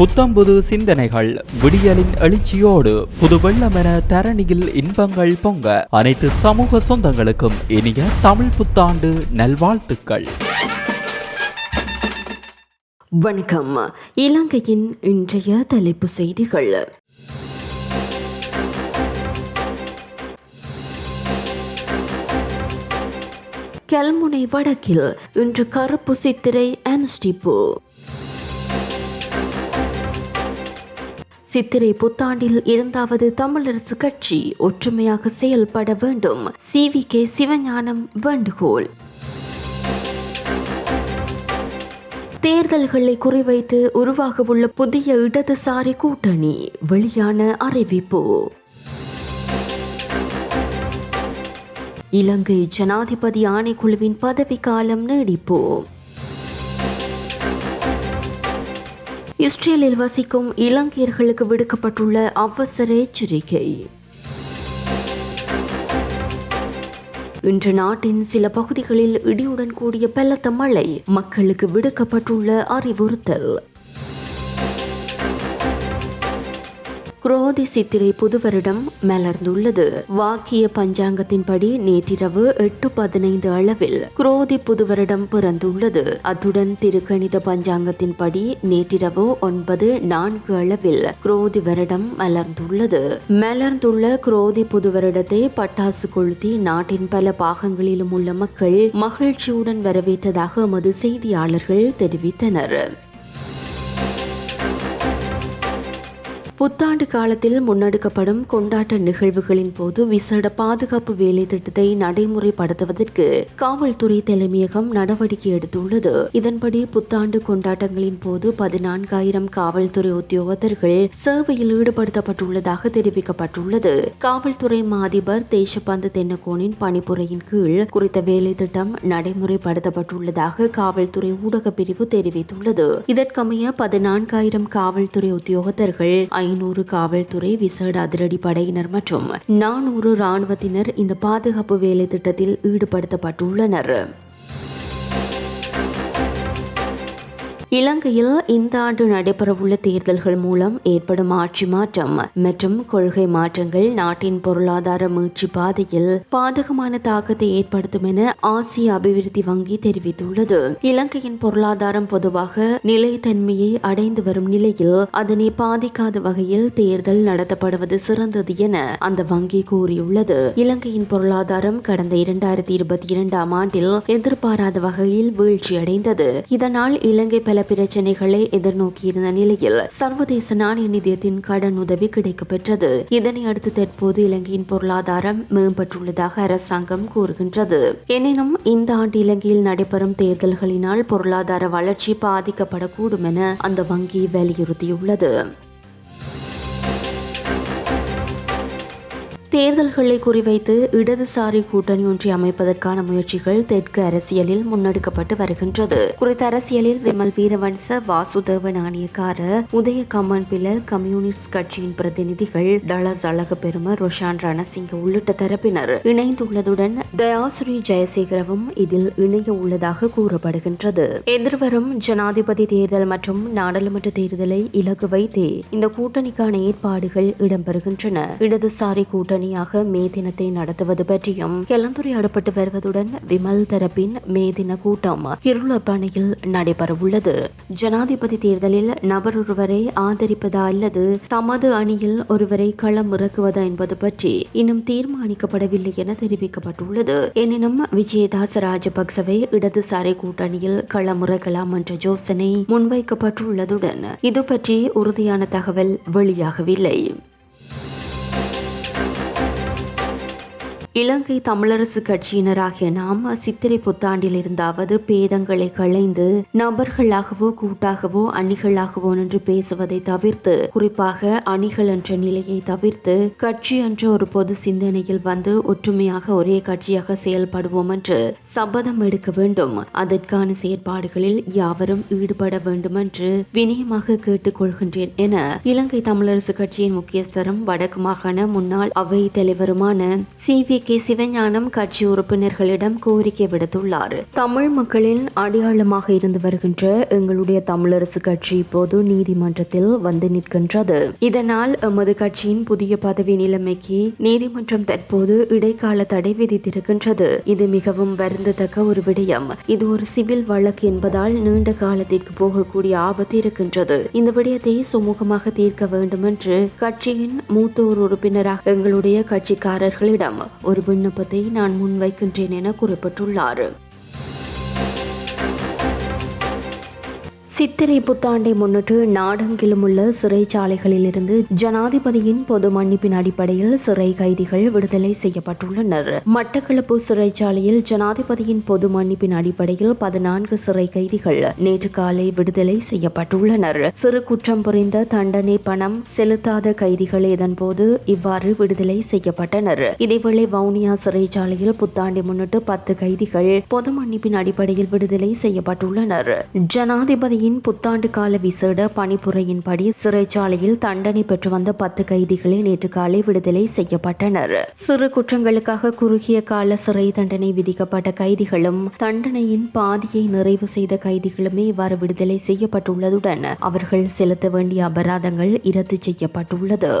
புத்தம்புது சிந்தனைகள் விடியலின் எழுச்சியோடு புது வெள்ளமென தரணியில் இன்பங்கள் பொங்க. அனைத்து சமூக சொந்தங்களுக்கும் இனிய தமிழ் புத்தாண்டு நல்வாழ்த்துக்கள். வணக்கம். இலங்கையின் இன்றைய தலைப்பு செய்திகள். கல்முனை வடக்கில் இன்று கருப்பு சித்திரை அனுஷ்டிப்பு. சித்திரை புத்தாண்டில் இருந்தாவது தமிழரசு கட்சி ஒற்றுமையாக செயல்பட வேண்டும். சி வி கே சிவஞானம் வேண்டுகோள். தேர்தல்களை குறிவைத்து உருவாகவுள்ள புதிய இடதுசாரி கூட்டணி வெளியான அறிவிப்பு. இலங்கை ஜனாதிபதி ஆணைக்குழுவின் பதவிக்காலம் நீடிப்பு. இஸ்ரேலில் வசிக்கும் இலங்கையர்களுக்கு விடுக்கப்பட்டுள்ள அவசர எச்சரிக்கை. இன்று நாட்டின் சில பகுதிகளில் இடியுடன் கூடிய பலத்த மழை மக்களுக்கு விடுக்கப்பட்டுள்ள அறிவுறுத்தல். குரோதி சித்திரை புது வருடம் மலர்ந்துள்ளது. வாக்கிய பஞ்சாங்கத்தின்படி நேற்றிரவு எட்டு பதினைந்து அளவில் குரோதி புது வருடம் பிறந்துள்ளது. அத்துடன் திருக்கணித பஞ்சாங்கத்தின்படி நேற்றிரவு ஒன்பது நான்கு அளவில் குரோதி வருடம் மலர்ந்துள்ளது. மலர்ந்துள்ள குரோதி புது வருடத்தை பட்டாசு கொளுத்தி நாட்டின் பல பாகங்களிலும் உள்ள மக்கள் மகிழ்ச்சியுடன் வரவேற்றதாக எமது செய்தியாளர்கள் தெரிவித்தனர். புத்தாண்டு காலத்தில் முன்னெடுக்கப்படும் கொண்டாட்ட நிகழ்வுகளின் போது விசேட பாதுகாப்பு வேலை திட்டத்தை நடைமுறைப்படுத்துவதற்கு காவல்துறை தலைமையகம் நடவடிக்கை எடுத்துள்ளது. இதன்படி புத்தாண்டு கொண்டாட்டங்களின் போது பதினான்காயிரம் காவல்துறை உத்தியோகத்தர்கள் சேவையில் ஈடுபடுத்தப்பட்டுள்ளதாக தெரிவிக்கப்பட்டுள்ளது. காவல்துறை மாதிபர் தேசபந்து தென்னகோனின் பணிப்புரையின் கீழ் குறித்த வேலை திட்டம் நடைமுறைப்படுத்தப்பட்டுள்ளதாக காவல்துறை ஊடக பிரிவு தெரிவித்துள்ளது. இதற்கமைய பதினான்காயிரம் காவல்துறை உத்தியோகத்தர்கள் ஐநூறு காவல்துறை விசேட அதிரடி படையினர் மற்றும் நானூறு ராணுவத்தினர் இந்த பாதுகாப்பு வேலை திட்டத்தில் ஈடுபடுத்தப்பட்டுள்ளனர். இலங்கையில் இந்த ஆண்டு நடைபெறவுள்ள தேர்தல்கள் மூலம் ஏற்படும் ஆட்சி மாற்றம் மற்றும் கொள்கை மாற்றங்கள் நாட்டின் பொருளாதார மீட்சி பாதையில் பாதகமான தாக்கத்தை ஏற்படுத்தும் என ஆசிய அபிவிருத்தி வங்கி தெரிவித்துள்ளது. இலங்கையின் பொருளாதாரம் பொதுவாக நிலைத்தன்மையை அடைந்து வரும் நிலையில் அதனை பாதிக்காத வகையில் தேர்தல் நடத்தப்படுவது சிறந்தது என அந்த வங்கி கூறியுள்ளது. இலங்கையின் பொருளாதாரம் கடந்த இரண்டாயிரத்தி இருபத்தி இரண்டாம் ஆண்டில் எதிர்பாராத வகையில் வீழ்ச்சியடைந்தது. இதனால் இலங்கை பல பிரச்சனைகளை எதிர்நோக்கியிருந்த நிலையில் சர்வதேச நாணய நிதியத்தின் கடன் உதவி கிடைக்கப்பெற்றது. இதனை அடுத்து தற்போது இலங்கையின் பொருளாதாரம் மேம்பட்டுள்ளதாக அரசாங்கம் கூறுகின்றது. எனினும் இந்த ஆண்டு இலங்கையில் நடைபெறும் தேர்தல்களினால் பொருளாதார வளர்ச்சி பாதிக்கப்படக்கூடும் என அந்த வங்கி வலியுறுத்தியுள்ளது. தேர்தல்களை குறிவைத்து இடதுசாரி கூட்டணி ஒன்றை அமைப்பதற்கான முயற்சிகள் தெற்கு அரசியலில் முன்னெடுக்கப்பட்டு வருகின்றது. குறித்த அரசியலில் விமல் வீரவன்ச வாசுதேவ நாணயக்கார உதய கமன் பில கம்யூனிஸ்ட் கட்சியின் பிரதிநிதிகள் டலஸ் அழக பெரும ரொஷான் ரணசிங்க உள்ளிட்ட தரப்பினர் இணைந்துள்ளதுடன் தயாசுரி ஜெயசேகரவும் இதில் இணைய உள்ளதாக கூறப்படுகின்றது. எதிர்வரும் ஜனாதிபதி தேர்தல் மற்றும் நாடாளுமன்ற தேர்தலை இலக்கு வைத்தே இந்த கூட்டணிக்கான ஏற்பாடுகள் இடம்பெறுகின்றன. இடதுசாரி கூட்டணி கூட்டணியாக மே தினத்தை நடத்துவது பற்றியும் கலந்துரையாடப்பட்டு வருவதுடன் விமல் தரப்பின் மே தின கூட்டம் இருளப்பனையில் நடைபெறவுள்ளது. ஜனாதிபதி தேர்தலில் நபர் ஒருவரை ஆதரிப்பதா அல்லது தமது அணியில் ஒருவரை களம் இறக்குவதா என்பது பற்றி இன்னும் தீர்மானிக்கப்படவில்லை என தெரிவிக்கப்பட்டுள்ளது. எனினும் விஜயதாச ராஜபக்சவை இடதுசாரி கூட்டணியில் களமிறக்கலாம் என்ற யோசனை முன்வைக்கப்பட்டுள்ளதுடன் இது பற்றி உறுதியான தகவல் வெளியாகவில்லை. இலங்கை தமிழரசு கட்சியினராகிய நாம் சித்திரை புத்தாண்டில் இருந்தாவது பேதங்களை களைந்து நபர்களாகவோ கூட்டாகவோ அணிகளாகவோ என்று பேசுவதை தவிர்த்து குறிப்பாக அணிகள் என்ற நிலையை தவிர்த்து கட்சி என்ற ஒரு பொது சிந்தனையில் வந்து ஒற்றுமையாக ஒரே கட்சியாக செயல்படுவோம் என்று சபதம் எடுக்க வேண்டும். அதற்கான செயற்பாடுகளில் யாவரும் ஈடுபட வேண்டும் என்று வினயமாக கேட்டுக்கொள்கின்றேன் என இலங்கை தமிழரசு கட்சியின் முக்கியஸ்தரும் வடக்கு மாகாண முன்னாள் அவை தலைவருமான சி. வி. கே சிவஞானம் கட்சி உறுப்பினர்களிடம் கோரிக்கை விடுத்துள்ளார். தமிழ் மக்களின் அடையாளமாக இருந்து வருகின்ற எங்களுடைய தமிழரசு கட்சி இப்போது நீதிமன்றத்தில் வந்து நிற்கின்றது. இதனால் எமது கட்சியின் புதிய பதவி நிலைமைக்கு நீதிமன்றம் தற்போது இடைக்கால தடை விதித்திருக்கின்றது. இது மிகவும் வருந்தத்தக்க ஒரு விடயம். இது ஒரு சிவில் வழக்கு என்பதால் நீண்ட காலத்திற்கு போகக்கூடிய ஆபத்து இருக்கின்றது. இந்த விடயத்தை சுமூகமாக தீர்க்க வேண்டும் என்று கட்சியின் மூத்தோர் உறுப்பினராக எங்களுடைய கட்சிக்காரர்களிடம் ஒரு விண்ணப்பத்தை நான் முன்வைக்கின்றேன் என குறிப்பிட்டுள்ளார். சித்திரை புத்தாண்டை முன்னிட்டு நாடெங்கிலும் உள்ள சிறைச்சாலைகளிலிருந்து ஜனாதிபதியின் பொது மன்னிப்பின் அடிப்படையில் சிறை கைதிகள் விடுதலை செய்யப்பட்டுள்ளனர். மட்டக்களப்பு சிறைச்சாலையில் ஜனாதிபதியின் பொது மன்னிப்பின் அடிப்படையில் பதினான்கு சிறை கைதிகள் நேற்று காலை விடுதலை செய்யப்பட்டுள்ளனர். சிறு குற்றம் புரிந்த தண்டனை பணம் செலுத்தாத கைதிகள் இதன்போது இவ்வாறு விடுதலை செய்யப்பட்டனர். இதேவேளை வவுனியா சிறைச்சாலையில் புத்தாண்டை முன்னிட்டு பத்து கைதிகள் பொது மன்னிப்பின் அடிப்படையில் விடுதலை செய்யப்பட்டுள்ளனர். ஜனாதிபதியின் புத்தாண்டு கால விசேட பணிப்புரையின்படி சிறைச்சாலையில் தண்டனை பெற்று வந்த பத்து கைதிகளே நேற்று காலை விடுதலை செய்யப்பட்டனர். சிறு குற்றங்களுக்காக குறுகிய கால சிறை தண்டனை விதிக்கப்பட்ட கைதிகளும் தண்டனையின் பாதியை நிறைவு செய்த கைதிகளுமே இவ்வாறு விடுதலை செய்யப்பட்டுள்ளதுடன் அவர்கள் செலுத்த வேண்டிய அபராதங்கள் இரத்து செய்யப்பட்டுள்ளது.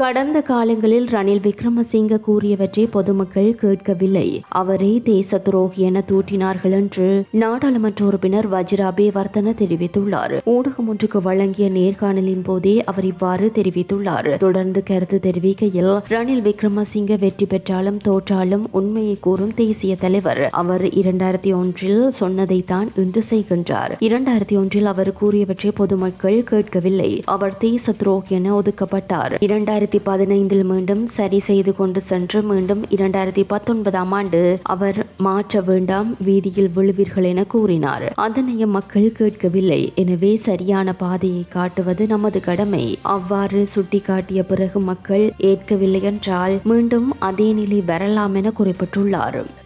கடந்த காலங்களில் ரணில் விக்ரமசிங்க கூறியவற்றை பொதுமக்கள் கேட்கவில்லை. அவரே தேச துரோகி என தூட்டினார்கள் என்று நாடாளுமன்ற உறுப்பினர் வஜிராபே வர்த்தன தெரிவித்துள்ளார். ஊடகம் ஒன்றுக்கு வழங்கிய நேர்காணலின் போதே அவர் இவ்வாறு தெரிவித்துள்ளார். தொடர்ந்து கருத்து தெரிவிக்கையில் ரணில் விக்ரமசிங்க வெற்றி பெற்றாலும் தோற்றாலும் உண்மையை கூறும் தேசிய தலைவர். அவர் இரண்டாயிரத்தி ஒன்றில் சொன்னதைத்தான் இன்று செய்கின்றார். இரண்டாயிரத்தி ஒன்றில் அவர் கூறியவற்றை பொதுமக்கள் கேட்கவில்லை. அவர் தேச துரோகி என ஒதுக்கப்பட்டார். இரண்டாயிரத்தி பதினைந்தில் மீண்டும் சரி செய்து கொண்டு சென்று மீண்டும் இரண்டாயிரத்தி பத்தொன்பதாம் ஆண்டு அவர் மாற்ற வேண்டாம் வீதியில் விழுவீர்கள் என கூறினார். அதனையும் மக்கள் கேட்கவில்லை. எனவே சரியான பாதையை காட்டுவது நமது கடமை. அவ்வாறு சுட்டிக்காட்டிய பிறகு மக்கள் ஏற்கவில்லை என்றால் மீண்டும் அதே நிலை வரலாம் என குறிப்பிட்டுள்ளார்.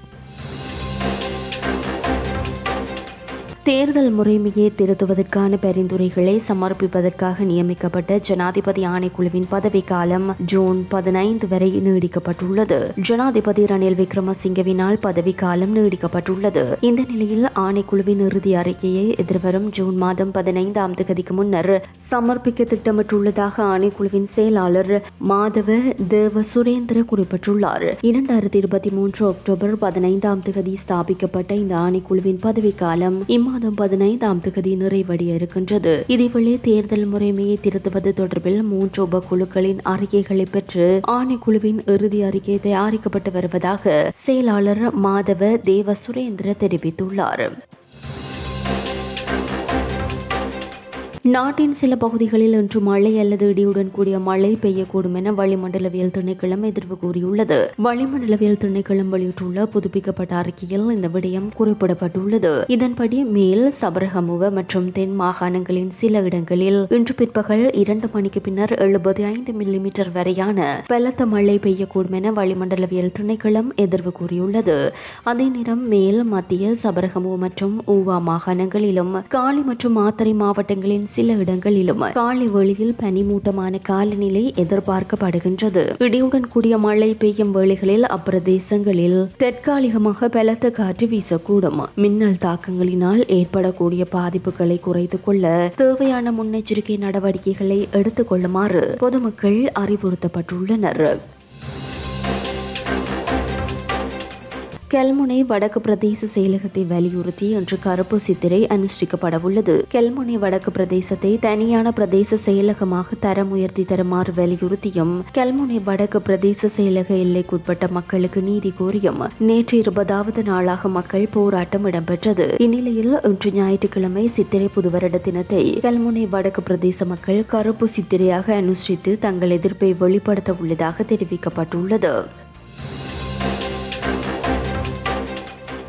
தேர்தல் முறைமையை திருத்துவதற்கான பரிந்துரைகளை சமர்ப்பிப்பதற்காக நியமிக்கப்பட்ட ஜனாதிபதி ஆணைக்குழுவின் பதவிக்காலம் ஜூன் பதினைந்து வரை நீடிக்கப்பட்டுள்ளது. ஜனாதிபதி ரணில் விக்ரமசிங்கவினால் பதவிக்காலம் நீடிக்கப்பட்டுள்ளது. இந்த நிலையில் ஆணைக்குழுவின் இறுதி அறிக்கையை எதிர்வரும் ஜூன் மாதம் பதினைந்தாம் தேதிக்கு முன்னர் சமர்ப்பிக்க திட்டமிட்டுள்ளதாக ஆணைக்குழுவின் செயலாளர் மாதவ தேவ சுரேந்திர குறிப்பிட்டுள்ளார். இரண்டாயிரத்தி இருபத்தி மூன்று அக்டோபர் பதினைந்தாம் தேதி ஸ்தாபிக்கப்பட்ட இந்த ஆணைக்குழுவின் பதவிக்காலம் மாதம் பதினைந்தாம் தேதி நிறைவடைய இருக்கின்றது. இதேவேளை தேர்தல் முறைமையை திருத்துவது தொடர்பில் மூன்று உபக்குழுக்களின் அறிக்கைகளை பெற்று ஆணைக்குழுவின் இறுதி அறிக்கை தயாரிக்கப்பட்டு வருவதாக செயலாளர் மாதவ தேவ சுரேந்திர தெரிவித்துள்ளார். நாட்டின் சில பகுதிகளில் இன்று மழை அல்லது இடியுடன் கூடிய மழை பெய்யக்கூடும் என வளிமண்டலவியல் திணைக்களம் எதிர்வு கூறியுள்ளது. வளிமண்டலவியல் திணைக்களம் வெளியிட்டுள்ள புதுப்பிக்கப்பட்ட அறிக்கையில் இந்த விடயம் குறிப்பிடப்பட்டுள்ளது. இதன்படி மேல் சபரகமுவ மற்றும் தென் மாகாணங்களின் சில இடங்களில் இன்று பிற்பகல் இரண்டு மணிக்கு பின்னர் எழுபது ஐந்து மில்லிமீட்டர் வரையான பலத்த மழை பெய்யக்கூடும் என வளிமண்டலவியல் திணைக்களம் எதிர்வு கூறியுள்ளது. அதே நேரம் மேல் மத்திய சபரகமுவ மற்றும் ஊவா மாகாணங்களிலும் காலி மற்றும் மாத்தறை மாவட்டங்களின் சில இடங்களிலும் காலை வேளையில் பனிமூட்டமான காலநிலை எதிர்பார்க்கப்படுகின்றது. இடியுடன் கூடிய மழை பெய்யும் வேளைகளில் அப்பிரதேசங்களில் தற்காலிகமாக பலத்த காற்று வீசக்கூடும். மின்னல் தாக்கங்களினால் ஏற்படக்கூடிய பாதிப்புகளை குறைத்துக் கொள்ள தேவையான முன்னெச்சரிக்கை நடவடிக்கைகளை எடுத்துக் கொள்ளுமாறு பொதுமக்கள் அறிவுறுத்தப்பட்டுள்ளனர். கெல்முனை வடக்கு பிரதேச செயலகத்தை வலியுறுத்தி இன்று கருப்பு சித்திரை அனுஷ்டிக்கப்படவுள்ளது. கெல்முனை வடக்கு பிரதேசத்தை தனியான பிரதேச செயலகமாக தரம் உயர்த்தி தருமாறு வலியுறுத்தியும் கெல்முனை வடக்கு பிரதேச செயலக எல்லைக்குட்பட்ட மக்களுக்கு நீதி கோரியும் நேற்று இருபதாவது நாளாக மக்கள் போராட்டம் இடம்பெற்றது. இந்நிலையில் இன்று ஞாயிற்றுக்கிழமை சித்திரை புதுவருட தினத்தை கெல்முனை வடக்கு பிரதேச மக்கள் கருப்பு சித்திரையாக அனுஷ்டித்து தங்கள் எதிர்ப்பை வெளிப்படுத்த உள்ளதாக தெரிவிக்கப்பட்டுள்ளது.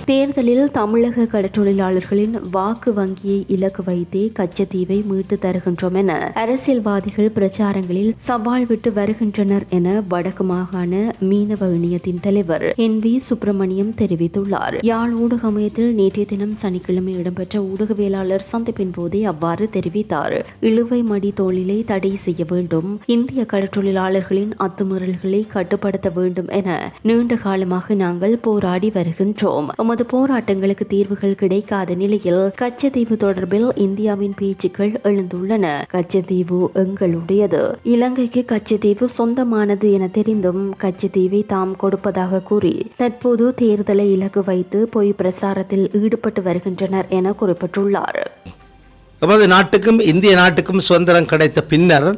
தேர்தலில் தமிழக கடற்றொழிலாளர்களின் வாக்கு வங்கியை இலக்கு வைத்தே கச்சத்தீவை மீட்டு தருகின்றோம் என அரசியல்வாதிகள் பிரச்சாரங்களில் சவால் விட்டு வருகின்றனர் என வடக்கு மாகாண மீனவ இணையத்தின் தலைவர் என் வி சுப்பிரமணியம் தெரிவித்துள்ளார். யாழ் ஊடகமயத்தில் நேற்றைய தினம் சனிக்கிழமை இடம்பெற்ற ஊடகவியலாளர் சந்திப்பின் போதே அவ்வாறு தெரிவித்தார். இழுவை மடி தொழிலை தடை செய்ய வேண்டும் இந்திய கடற்றொழிலாளர்களின் அத்துமீறல்களை கட்டுப்படுத்த வேண்டும் என நீண்ட காலமாக நாங்கள் போராடி வருகின்றோம். எமது போராட்டங்களுக்கு தீர்வுகள் கிடைக்காத நிலையில் கச்சத்தீவு தொடர்பில் இந்தியாவின் பேச்சுக்கள் எழுந்துள்ளன. கச்சத்தீவு எங்களுடையது. இலங்கைக்கு கச்சத்தீவு சொந்தமானது என தெரிந்தும் கச்சத்தீவை தாம் கொடுப்பதாக கூறி தற்போது தேர்தலை இலக்கு வைத்து பொய் பிரசாரத்தில் ஈடுபட்டு வருகின்றனர் என குறிப்பிட்டுள்ளார். எமது நாட்டுக்கும் இந்திய நாட்டுக்கும் சுதந்திரம் கிடைத்த பின்னர்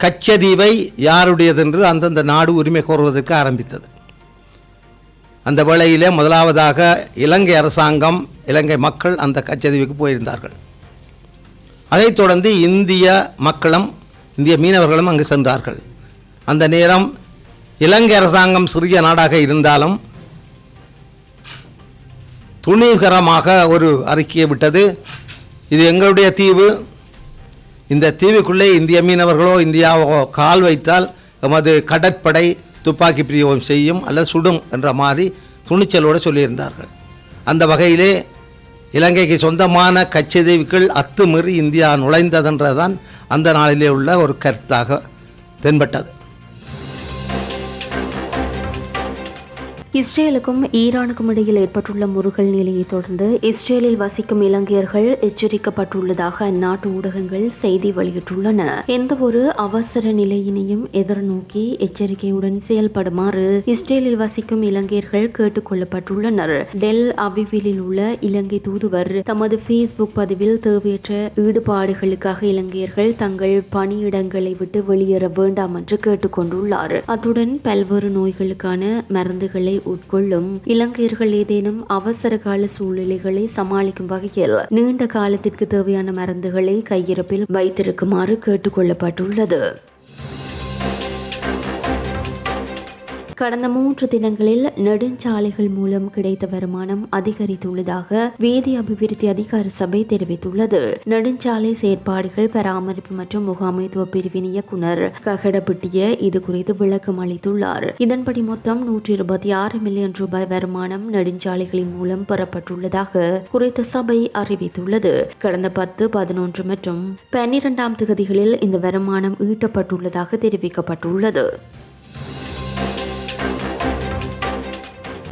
கச்சதீவை யாருடையதென்று அந்தந்த நாடு உரிமை கோருவதற்கு ஆரம்பித்தது. அந்த வேளையிலே முதலாவதாக இலங்கை அரசாங்கம் இலங்கை மக்கள் அந்த கச்சதீவுக்கு போயிருந்தார்கள். அதைத் தொடர்ந்து இந்திய மக்களும் இந்திய மீனவர்களும் அங்கு சென்றார்கள். அந்த நேரம் இலங்கை அரசாங்கம் சிறிய நாடாக இருந்தாலும் துணிகரமாக ஒரு அறிக்கையை விட்டது. இது எங்களுடைய தீவு. இந்த தீவுக்குள்ளே இந்திய மீனவர்களோ இந்தியாவோ கால் வைத்தால் எமது கடற்படை துப்பாக்கி பிரயோகம் செய்யும் அல்ல சுடும் என்ற மாதிரி துணிச்சலோடு சொல்லியிருந்தார்கள். அந்த வகையிலே இலங்கைக்கு சொந்தமான கச்சதீவுகள் அத்துமீறி இந்தியா நுழைந்ததென்றதான் அந்த நாளிலே உள்ள ஒரு கருத்தாக தென்பட்டது. இஸ்ரேலுக்கும் ஈரானுக்கும் இடையில் ஏற்பட்டுள்ள முருகல் நிலையை தொடர்ந்து இஸ்ரேலில் வசிக்கும் இலங்கையர்கள் எச்சரிக்கப்பட்டுள்ளதாக அந்நாட்டு ஊடகங்கள் செய்தி வெளியிட்டுள்ளன. எந்த ஒரு அவசர நிலையினையும் எதிர்நோக்கி எச்சரிக்கையுடன் செயல்படுமாறு இஸ்ரேலில் வசிக்கும் இலங்கையர்கள் கேட்டுக் கொள்ளப்பட்டுள்ளனர். டெல் அவிவிலில் உள்ள இலங்கை தூதுவர் தமது ஃபேஸ்புக் பதிவில் தேவையற்ற ஈடுபாடுகளுக்காக இலங்கையர்கள் தங்கள் பணியிடங்களை விட்டு வெளியேற வேண்டாம் என்று கேட்டுக்கொண்டுள்ளார் அத்துடன் பல்வேறு நோய்களுக்கான மருந்துகளை உட்கொள்ளும் இலங்கையர்கள் ஏதேனும் அவசர கால சூழ்நிலைகளை சமாளிக்கும் வகையில் நீண்ட காலத்திற்கு தேவையான மருந்துகளை கையிருப்பில் வைத்திருக்குமாறு கேட்டுக்கொள்ளப்பட்டுள்ளது. கடந்த மூன்று தினங்களில் நெடுஞ்சாலைகள் மூலம் கிடைத்த வருமானம் அதிகரித்துள்ளதாக வீதி அபிவிருத்தி அதிகார சபை தெரிவித்துள்ளது. நெடுஞ்சாலை செயற்பாடுகள் பராமரிப்பு மற்றும் முகாமைத்துவ பிரிவின் இயக்குனர் ககடபிட்டிய இது குறித்து விளக்கம் அளித்துள்ளார். இதன்படி மொத்தம் நூற்றி இருபத்தி ஆறு மில்லியன் ரூபாய் வருமானம் நெடுஞ்சாலைகளின் மூலம் பெறப்பட்டுள்ளதாக குறித்த சபை அறிவித்துள்ளது. கடந்த பத்து பதினொன்று மற்றும் பன்னிரெண்டாம் தொகுதிகளில் இந்த வருமானம் ஈட்டப்பட்டுள்ளதாக தெரிவிக்கப்பட்டுள்ளது.